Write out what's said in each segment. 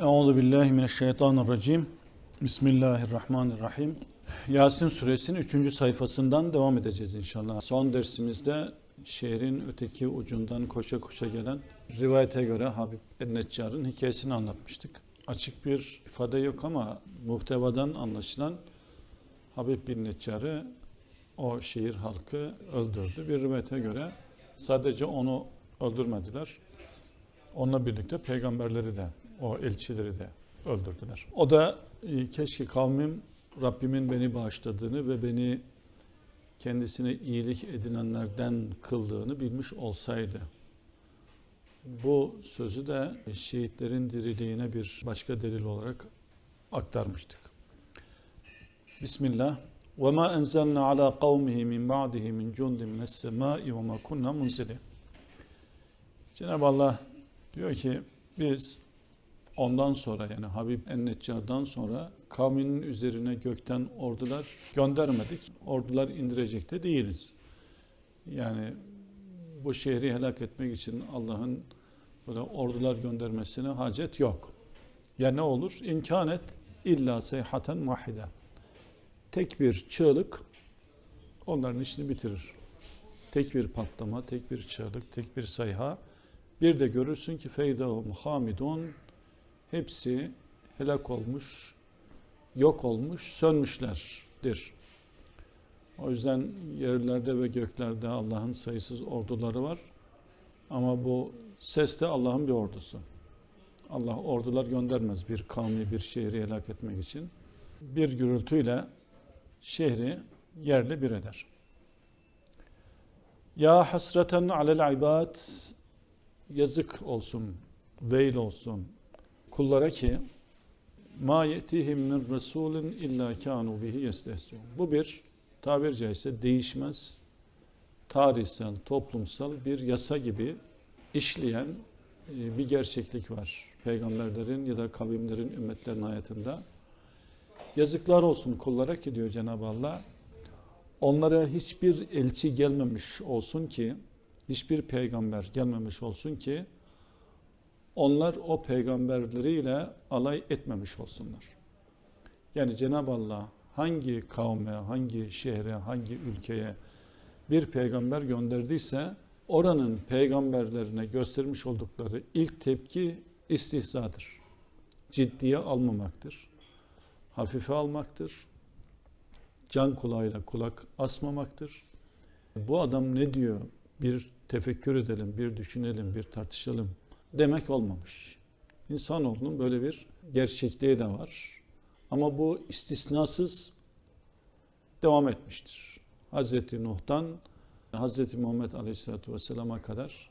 Euzu billahi mineşşeytanirracim. Bismillahirrahmanirrahim. Yasin suresinin 3. sayfasından devam edeceğiz inşallah. Son dersimizde şehrin öteki ucundan koşa koşa gelen rivayete göre Habib el-Neccar'ın hikayesini anlatmıştık. Açık bir ifade yok ama muhtevadan anlaşılan Habib bin Neccar'ı o şehir halkı öldürdü. Bir rivayete göre sadece onu öldürmediler. Onunla birlikte peygamberleri de, o elçileri de öldürdüler. O da e, keşke kavmim Rabbimin beni bağışladığını ve beni kendisine iyilik edinenlerden kıldığını bilmiş olsaydı. Bu sözü de şehitlerin diriliğine bir başka delil olarak aktarmıştık. Bismillah. وَمَا أَنْزَلْنَا عَلَى قَوْمِهِ مِنْ بَعْدِهِ مِنْ جُنْدٍ مِنَ السَّمَاءِ وَمَا كُنَّا مُنْزِلِينَ Cenab-ı Allah diyor ki biz ondan sonra yani Habib en-Neccar'dan sonra kavminin üzerine gökten ordular göndermedik. Ordular indirecek de değiliz. Yani bu şehri helak etmek için Allah'ın böyle ordular göndermesine hacet yok. Ya ne olur? İmkanet illa seyhaten vahide. Tek bir çığlık onların işini bitirir. Tek bir patlama, tek bir çığlık, tek bir sayha. Bir de görürsün ki feydahum hamidun hepsi helak olmuş, yok olmuş, sönmüşlerdir. O yüzden yerlerde ve göklerde Allah'ın sayısız orduları var. Ama bu ses de Allah'ın bir ordusu. Allah ordular göndermez bir kavmi, bir şehri helak etmek için. Bir gürültüyle şehri yerle bir eder. Ya hasreten alel ibad yazık olsun, veil olsun kullara ki ma yetihim min rasulin illa kanu bihi yestehziun. Bu bir tabir caizse değişmez tarihsel, toplumsal bir yasa gibi işleyen e, bir gerçeklik var. Peygamberlerin ya da kavimlerin, ümmetlerin hayatında. Yazıklar olsun kullara ki diyor Cenab-ı Allah. Onlara hiçbir elçi gelmemiş olsun ki, hiçbir peygamber gelmemiş olsun ki, onlar o peygamberleriyle alay etmemiş olsunlar. Yani Cenab-ı Allah hangi kavme, hangi şehre, hangi ülkeye bir peygamber gönderdiyse oranın peygamberlerine göstermiş oldukları ilk tepki istihzadır. Ciddiye almamaktır. Hafife almaktır. Can kulağıyla kulak asmamaktır. Bu adam ne diyor? Bir tefekkür edelim, bir düşünelim, bir tartışalım demek olmamış. İnsanoğlunun böyle bir gerçekliği de var. Ama bu istisnasız devam etmiştir. Hazreti Nuh'tan Hazreti Muhammed Aleyhisselatü Vesselam'a kadar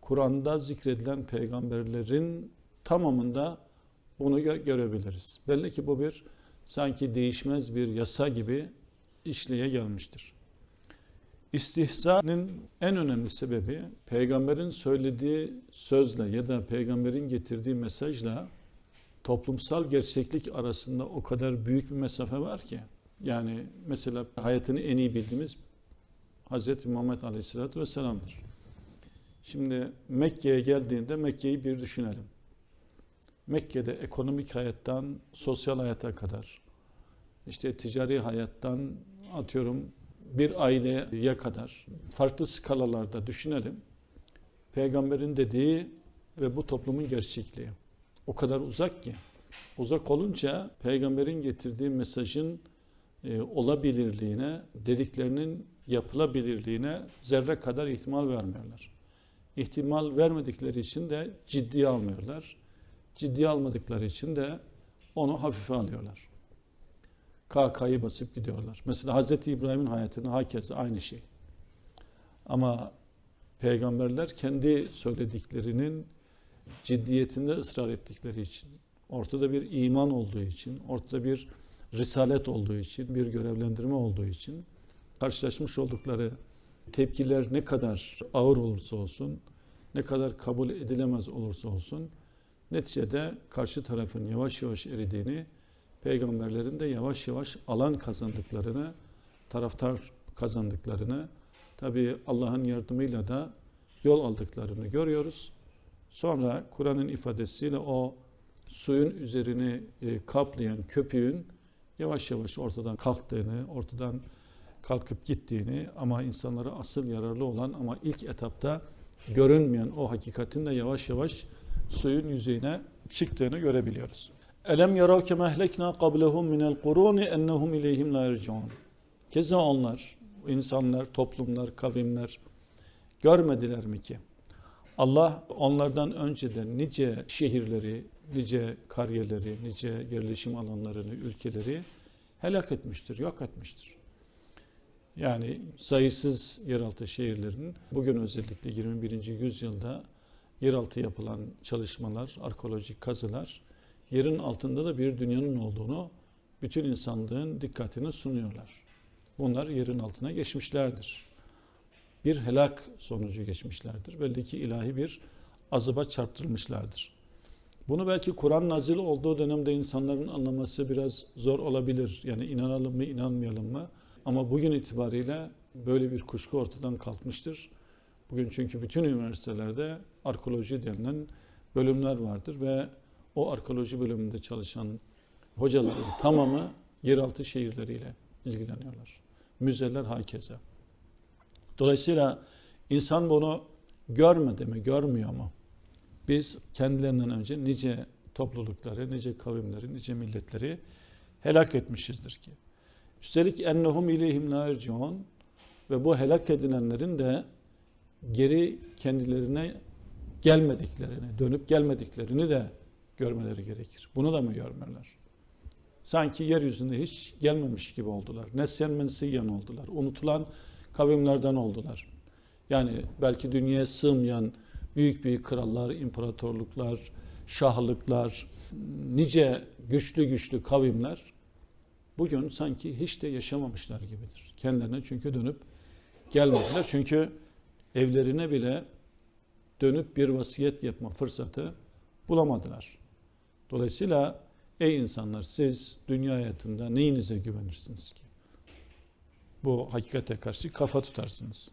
Kur'an'da zikredilen peygamberlerin tamamında bunu gö- görebiliriz. Belli ki bu bir sanki değişmez bir yasa gibi işleye gelmiştir. İstihzanın en önemli sebebi peygamberin söylediği sözle ya da peygamberin getirdiği mesajla toplumsal gerçeklik arasında o kadar büyük bir mesafe var ki. Yani mesela hayatını en iyi bildiğimiz Hz. Muhammed Aleyhisselatü Vesselam'dır. Şimdi Mekke'ye geldiğinde Mekke'yi bir düşünelim. Mekke'de ekonomik hayattan sosyal hayata kadar, işte ticari hayattan atıyorum bir aileye kadar farklı skalalarda düşünelim. Peygamberin dediği ve bu toplumun gerçekliği o kadar uzak ki. Uzak olunca peygamberin getirdiği mesajın e, olabilirliğine, dediklerinin yapılabilirliğine zerre kadar ihtimal vermiyorlar. İhtimal vermedikleri için de ciddiye almıyorlar. Ciddiye almadıkları için de onu hafife alıyorlar. KK'yı basıp gidiyorlar. Mesela Hz. İbrahim'in hayatını hakeza aynı şey. Ama peygamberler kendi söylediklerinin ciddiyetinde ısrar ettikleri için, ortada bir iman olduğu için, ortada bir risalet olduğu için, bir görevlendirme olduğu için karşılaşmış oldukları tepkiler ne kadar ağır olursa olsun, ne kadar kabul edilemez olursa olsun, neticede karşı tarafın yavaş yavaş eridiğini, peygamberlerin de yavaş yavaş alan kazandıklarını, taraftar kazandıklarını, tabi Allah'ın yardımıyla da yol aldıklarını görüyoruz. Sonra Kur'an'ın ifadesiyle o suyun üzerini e, kaplayan köpüğün yavaş yavaş ortadan kalktığını, ortadan kalkıp gittiğini ama insanlara asıl yararlı olan ama ilk etapta görünmeyen o hakikatin de yavaş yavaş suyun yüzeyine çıktığını görebiliyoruz. Elem yarav kema ehlekna qablahum minel quruni ennehum ileyhim la yerciun. Keza onlar, insanlar, toplumlar, kavimler görmediler mi ki? Allah onlardan önceden nice şehirleri, nice kariyeleri, nice yerleşim alanlarını, ülkeleri helak etmiştir, yok etmiştir. Yani sayısız yeraltı şehirlerin bugün özellikle 21. yüzyılda yeraltı yapılan çalışmalar, arkeolojik kazılar yerin altında da bir dünyanın olduğunu bütün insanlığın dikkatine sunuyorlar. Bunlar yerin altına geçmişlerdir. Bir helak sonucu geçmişlerdir. Belli ki ilahi bir azıba çarptırmışlardır. Bunu belki Kur'an nazil olduğu dönemde insanların anlaması biraz zor olabilir. Yani inanalım mı inanmayalım mı? Ama bugün itibariyle böyle bir kuşku ortadan kalkmıştır. Bugün çünkü bütün üniversitelerde arkeoloji denilen bölümler vardır ve o arkeoloji bölümünde çalışan hocaların tamamı yeraltı şehirleriyle ilgileniyorlar. Müzeler hakeza. Dolayısıyla insan bunu görmedi mi, görmüyor mu? Biz kendilerinden önce nice toplulukları, nice kavimleri, nice milletleri helak etmişizdir ki. Üstelik ennehum ileyhim la yerciun ve bu helak edilenlerin de geri kendilerine gelmediklerini, dönüp gelmediklerini de görmeleri gerekir. Bunu da mı görmüyorlar? Sanki yeryüzünde hiç gelmemiş gibi oldular. Nesyen mensiyen oldular. Unutulan kavimlerden oldular. Yani belki dünyaya sığmayan büyük büyük krallar, imparatorluklar, şahlıklar, nice güçlü güçlü kavimler bugün sanki hiç de yaşamamışlar gibidir. Kendilerine çünkü dönüp gelmediler. Çünkü evlerine bile dönüp bir vasiyet yapma fırsatı bulamadılar. Dolayısıyla ey insanlar siz dünya hayatında neyinize güvenirsiniz ki? Bu hakikate karşı kafa tutarsınız.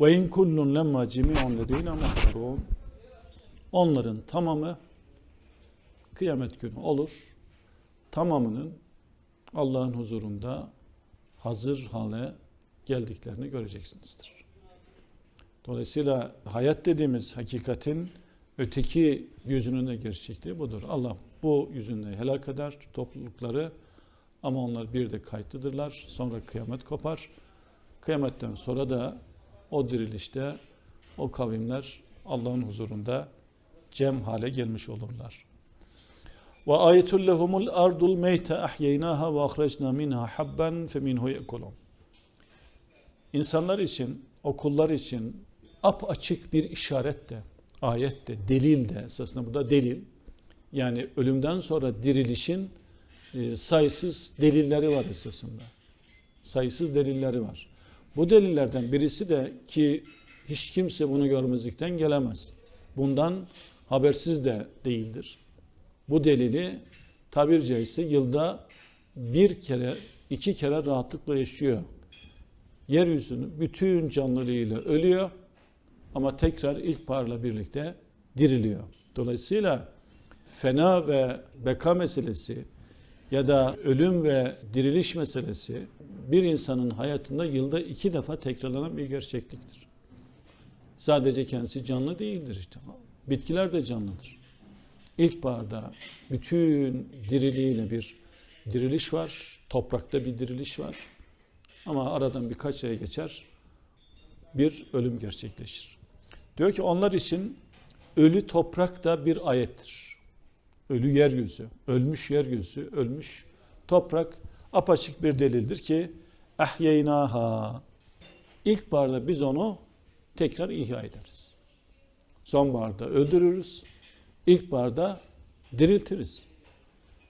Ve in kullun lemma cemi'un ledeyna muhtarun. Onların tamamı kıyamet günü olur. Tamamının Allah'ın huzurunda hazır hale geldiklerini göreceksinizdir. Dolayısıyla hayat dediğimiz hakikatin öteki yüzünün de gerçekliği budur. Allah bu yüzünde helak eder toplulukları ama onlar bir de kayıtlıdırlar. Sonra kıyamet kopar. Kıyametten sonra da o dirilişte o kavimler Allah'ın huzurunda cem hale gelmiş olurlar. Ve ayetul lehumul ardul meyte ahyeynaha ve ahrecna minha habban feminhu yekulun. İnsanlar için, okullar için ap açık bir işaret de, ayet de, delil de esasında bu da delil. Yani ölümden sonra dirilişin e, sayısız delilleri var esasında. Sayısız delilleri var. Bu delillerden birisi de ki hiç kimse bunu görmezlikten gelemez. Bundan habersiz de değildir. Bu delili tabir caizse yılda bir kere, iki kere rahatlıkla yaşıyor. Yeryüzünün bütün canlılığıyla ölüyor ama tekrar ilkbaharla birlikte diriliyor. Dolayısıyla fena ve beka meselesi ya da ölüm ve diriliş meselesi bir insanın hayatında yılda iki defa tekrarlanan bir gerçekliktir. Sadece kendisi canlı değildir işte. Bitkiler de canlıdır. İlkbaharda bütün diriliğiyle bir diriliş var. Toprakta bir diriliş var. Ama aradan birkaç ay geçer bir ölüm gerçekleşir. Diyor ki onlar için ölü toprak da bir ayettir. Ölü yeryüzü, ölmüş yeryüzü, ölmüş toprak apaçık bir delildir ki ahyeynaha ilkbaharda biz onu tekrar ihya ederiz. Sonbaharda öldürürüz. İlkbaharda diriltiriz.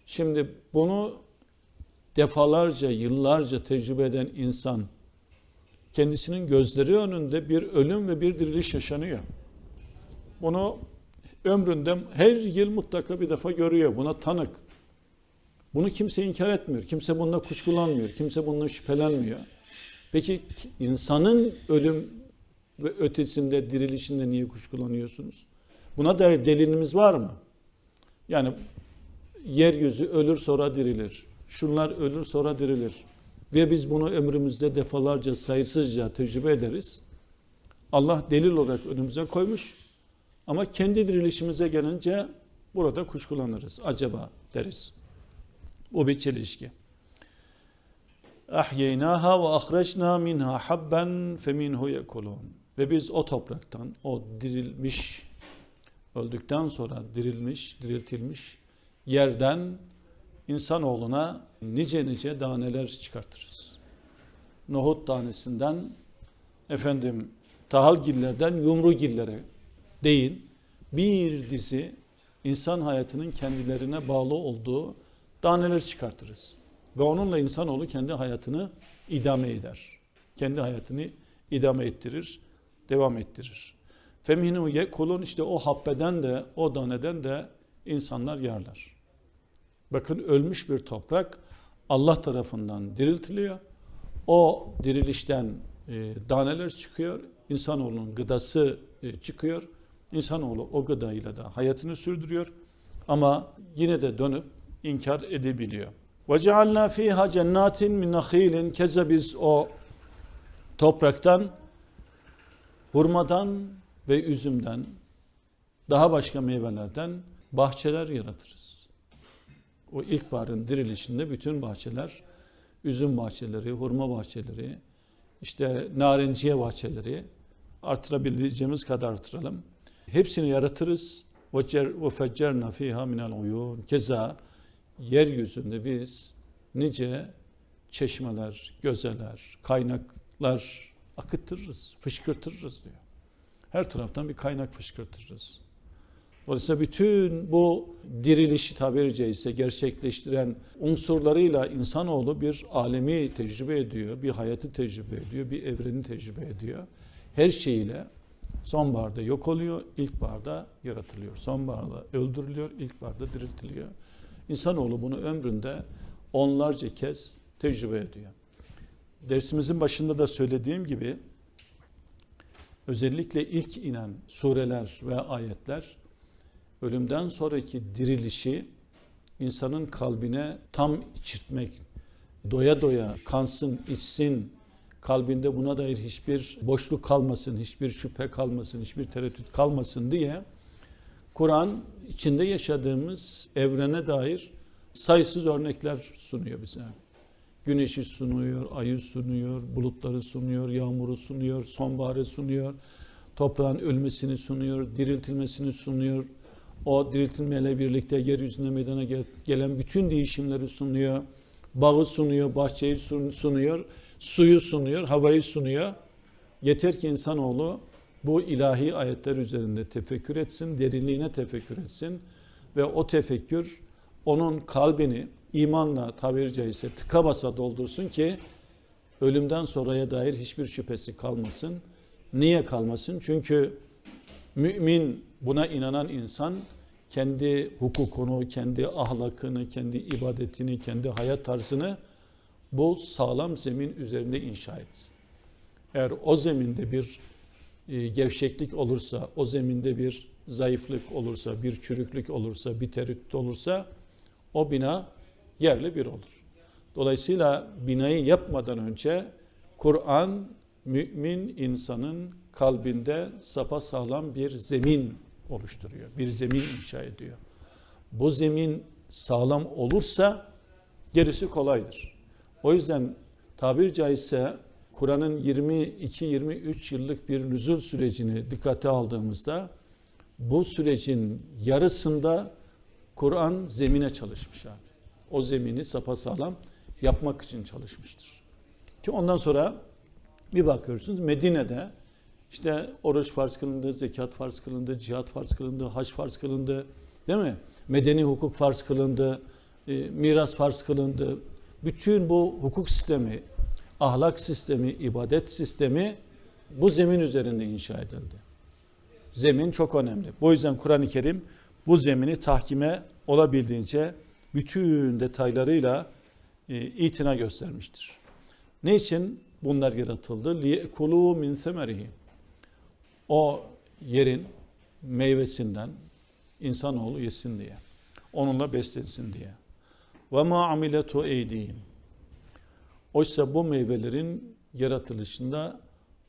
Şimdi bunu defalarca, yıllarca tecrübe eden insan kendisinin gözleri önünde bir ölüm ve bir diriliş yaşanıyor. Bunu ömründe her yıl mutlaka bir defa görüyor. Buna tanık. Bunu kimse inkar etmiyor. Kimse bununla kuşkulanmıyor. Kimse bundan şüphelenmiyor. Peki insanın ölüm ve ötesinde dirilişinde niye kuşkulanıyorsunuz? Buna dair delilimiz var mı? Yani yeryüzü ölür sonra dirilir. Şunlar ölür sonra dirilir. Ve biz bunu ömrümüzde defalarca sayısızca tecrübe ederiz. Allah delil olarak önümüze koymuş. Ama kendi dirilişimize gelince burada kuşkulanırız. Acaba deriz. Bu bir çelişki. Ahyeynaha ve ahreçna minha habben feminhu yekulun. Ve biz o topraktan, o dirilmiş, öldükten sonra dirilmiş, diriltilmiş yerden insanoğluna nice nice daneler çıkartırız. Nohut tanesinden efendim tahalgillerden yumrugillere değin bir dizi insan hayatının kendilerine bağlı olduğu daneler çıkartırız. Ve onunla insanoğlu kendi hayatını idame eder. Kendi hayatını idame ettirir, devam ettirir. Femhinu yekulun işte o habbeden de o daneden de insanlar yerler. Bakın ölmüş bir toprak Allah tarafından diriltiliyor. O dirilişten e, daneler çıkıyor. İnsanoğlunun gıdası e, çıkıyor. İnsanoğlu o gıdayla da hayatını sürdürüyor. Ama yine de dönüp inkar edebiliyor. وَجَعَلْنَا ف۪يهَا جَنَّاتٍ مِنْ نَخِيلٍ Keza biz o topraktan hurmadan ve üzümden daha başka meyvelerden bahçeler yaratırız. O ilkbaharın dirilişinde bütün bahçeler, üzüm bahçeleri, hurma bahçeleri, işte narinciye bahçeleri artırabileceğimiz kadar artıralım. Hepsini yaratırız. وَفَجَّرْنَا ف۪يهَا مِنَ الْعُيُونَ Keza yeryüzünde biz nice çeşmeler, gözeler, kaynaklar akıttırırız, fışkırtırırız diyor. Her taraftan bir kaynak fışkırtırırız. Dolayısıyla bütün bu dirilişi tabiri caizse gerçekleştiren unsurlarıyla insanoğlu bir alemi tecrübe ediyor, bir hayatı tecrübe ediyor, bir evreni tecrübe ediyor. Her şeyiyle sonbaharda yok oluyor, ilkbaharda yaratılıyor. Sonbaharda öldürülüyor, ilkbaharda diriltiliyor. İnsanoğlu bunu ömründe onlarca kez tecrübe ediyor. Dersimizin başında da söylediğim gibi özellikle ilk inen sureler ve ayetler ölümden sonraki dirilişi insanın kalbine tam içirtmek, doya doya kansın, içsin, kalbinde buna dair hiçbir boşluk kalmasın, hiçbir şüphe kalmasın, hiçbir tereddüt kalmasın diye Kur'an içinde yaşadığımız evrene dair sayısız örnekler sunuyor bize. Güneşi sunuyor, ayı sunuyor, bulutları sunuyor, yağmuru sunuyor, sonbaharı sunuyor, toprağın ölmesini sunuyor, diriltilmesini sunuyor. O diriltilmeyle birlikte yeryüzünde meydana gelen bütün değişimleri sunuyor. Bağı sunuyor, bahçeyi sunuyor, suyu sunuyor, havayı sunuyor. Yeter ki insanoğlu bu ilahi ayetler üzerinde tefekkür etsin, derinliğine tefekkür etsin ve o tefekkür onun kalbini imanla tabiri caizse tıka basa doldursun ki ölümden sonraya dair hiçbir şüphesi kalmasın. Niye kalmasın? Çünkü mümin buna inanan insan kendi hukukunu, kendi ahlakını, kendi ibadetini, kendi hayat tarzını bu sağlam zemin üzerinde inşa etsin. Eğer o zeminde bir e, gevşeklik olursa, o zeminde bir zayıflık olursa, bir çürüklük olursa, bir tereddüt olursa o bina yerle bir olur. Dolayısıyla binayı yapmadan önce Kur'an mümin insanın kalbinde sapa sağlam bir zemin oluşturuyor. Bir zemin inşa ediyor. Bu zemin sağlam olursa gerisi kolaydır. O yüzden tabir caizse Kur'an'ın 22-23 yıllık bir nüzul sürecini dikkate aldığımızda bu sürecin yarısında Kur'an zemine çalışmış abi. O zemini sapasağlam yapmak için çalışmıştır. Ki ondan sonra bir bakıyorsunuz Medine'de işte oruç farz kılındı, zekat farz kılındı, cihat farz kılındı, hac farz kılındı. Değil mi? Medeni hukuk farz kılındı, e, miras farz kılındı. Bütün bu hukuk sistemi, ahlak sistemi, ibadet sistemi bu zemin üzerinde inşa edildi. Zemin çok önemli. Bu yüzden Kur'an-ı Kerim bu zemini tahkime olabildiğince bütün detaylarıyla e, itina göstermiştir. Ne için bunlar yaratıldı? لِيَكُلُوا min semerihi. o yerin meyvesinden insanoğlu yesin diye. onunla beslensin diye. Ve ma amiletu eydihim. Oysa bu meyvelerin yaratılışında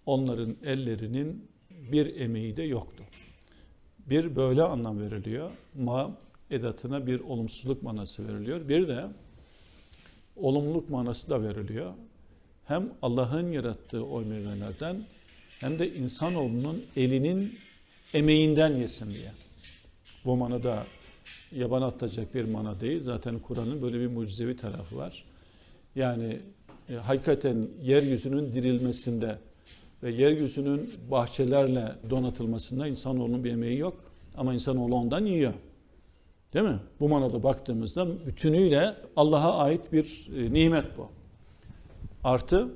onların ellerinin bir emeği de yoktu. Bir böyle anlam veriliyor. Ma edatına bir olumsuzluk manası veriliyor. Bir de olumluluk manası da veriliyor. Hem Allah'ın yarattığı o meyvelerden hem de insanoğlunun elinin emeğinden yesin diye. Bu manada yaban atacak bir mana değil. Zaten Kur'an'ın böyle bir mucizevi tarafı var. Yani e, hakikaten yeryüzünün dirilmesinde ve yeryüzünün bahçelerle donatılmasında insanoğlunun bir emeği yok. Ama insanoğlu ondan yiyor. Değil mi? Bu manada baktığımızda bütünüyle Allah'a ait bir e, nimet bu. Artı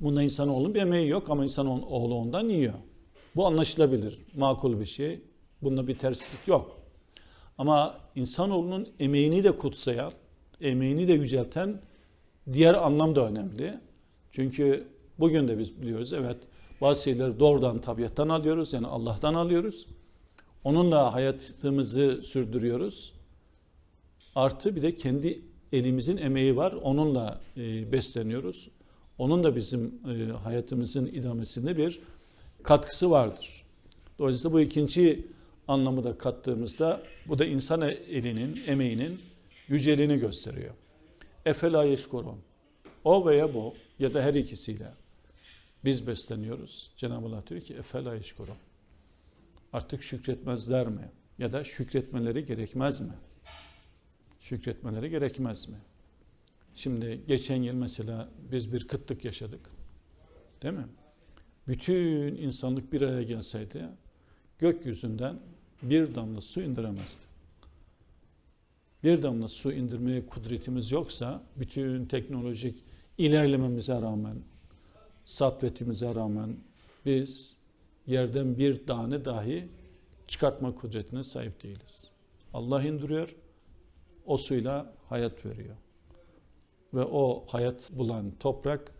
bunda insanoğlunun bir emeği yok ama insanoğlu ondan yiyor. Bu anlaşılabilir, makul bir şey. Bunda bir terslik yok. Ama insanoğlunun emeğini de kutsayan, emeğini de yücelten diğer anlam da önemli. Çünkü bugün de biz biliyoruz evet bazı şeyleri doğrudan tabiattan alıyoruz yani Allah'tan alıyoruz. Onunla hayatımızı sürdürüyoruz. Artı bir de kendi elimizin emeği var. Onunla e, besleniyoruz. Onun da bizim e, hayatımızın idamesinde bir katkısı vardır. Dolayısıyla bu ikinci anlamı da kattığımızda bu da insan elinin, emeğinin yüceliğini gösteriyor. Efela yeşkurun. O veya bu ya da her ikisiyle biz besleniyoruz. Cenab-ı Allah diyor ki efela yeşkurun. Artık şükretmezler mi? Ya da şükretmeleri gerekmez mi? Şükretmeleri gerekmez mi? Şimdi geçen yıl mesela biz bir kıtlık yaşadık. Değil mi? Bütün insanlık bir araya gelseydi gökyüzünden bir damla su indiremezdi. Bir damla su indirmeye kudretimiz yoksa bütün teknolojik ilerlememize rağmen, satvetimize rağmen biz yerden bir tane dahi çıkartma kudretine sahip değiliz. Allah indiriyor, o suyla hayat veriyor. Ve o hayat bulan toprak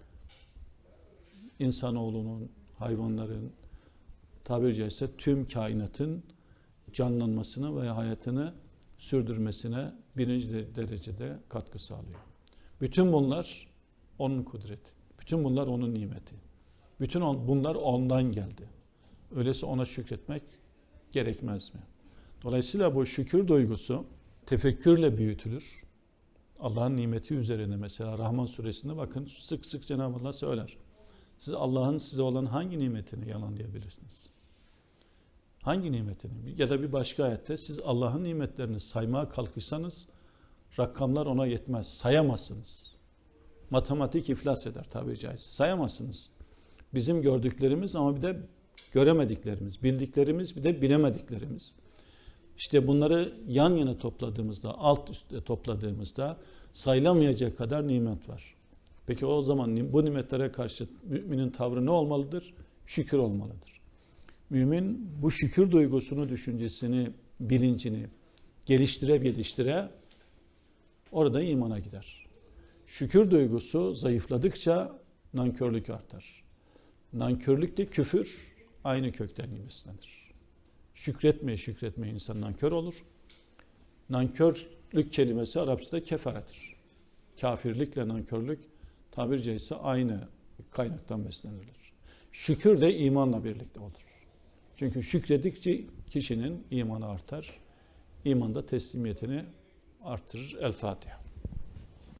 insanoğlunun, hayvanların, tabiri caizse tüm kainatın canlanmasına ve hayatını sürdürmesine birinci derecede katkı sağlıyor. Bütün bunlar onun kudreti. Bütün bunlar onun nimeti. Bütün bunlar ondan geldi. Öyleyse ona şükretmek gerekmez mi? Dolayısıyla bu şükür duygusu tefekkürle büyütülür. Allah'ın nimeti üzerine mesela Rahman suresinde bakın sık sık Cenab-ı Allah söyler. Siz Allah'ın size olan hangi nimetini yalanlayabilirsiniz? Hangi nimetini? Ya da bir başka ayette siz Allah'ın nimetlerini saymaya kalkışsanız rakamlar ona yetmez. Sayamazsınız. Matematik iflas eder tabi caizse. Sayamazsınız. Bizim gördüklerimiz ama bir de göremediklerimiz, bildiklerimiz bir de bilemediklerimiz. İşte bunları yan yana topladığımızda, alt üstte topladığımızda sayılamayacak kadar nimet var. Peki o zaman bu nimetlere karşı müminin tavrı ne olmalıdır? Şükür olmalıdır. Mümin bu şükür duygusunu, düşüncesini, bilincini geliştire geliştire orada imana gider. Şükür duygusu zayıfladıkça nankörlük artar. Nankörlükle küfür aynı kökten beslenir. Şükretmeye şükretmeye insan nankör olur. Nankörlük kelimesi Arapçada kefaretir. Kafirlikle nankörlük tabiri caizse aynı kaynaktan beslenilir. Şükür de imanla birlikte olur. Çünkü şükredikçe kişinin imanı artar. İman da teslimiyetini artırır. El Fatiha.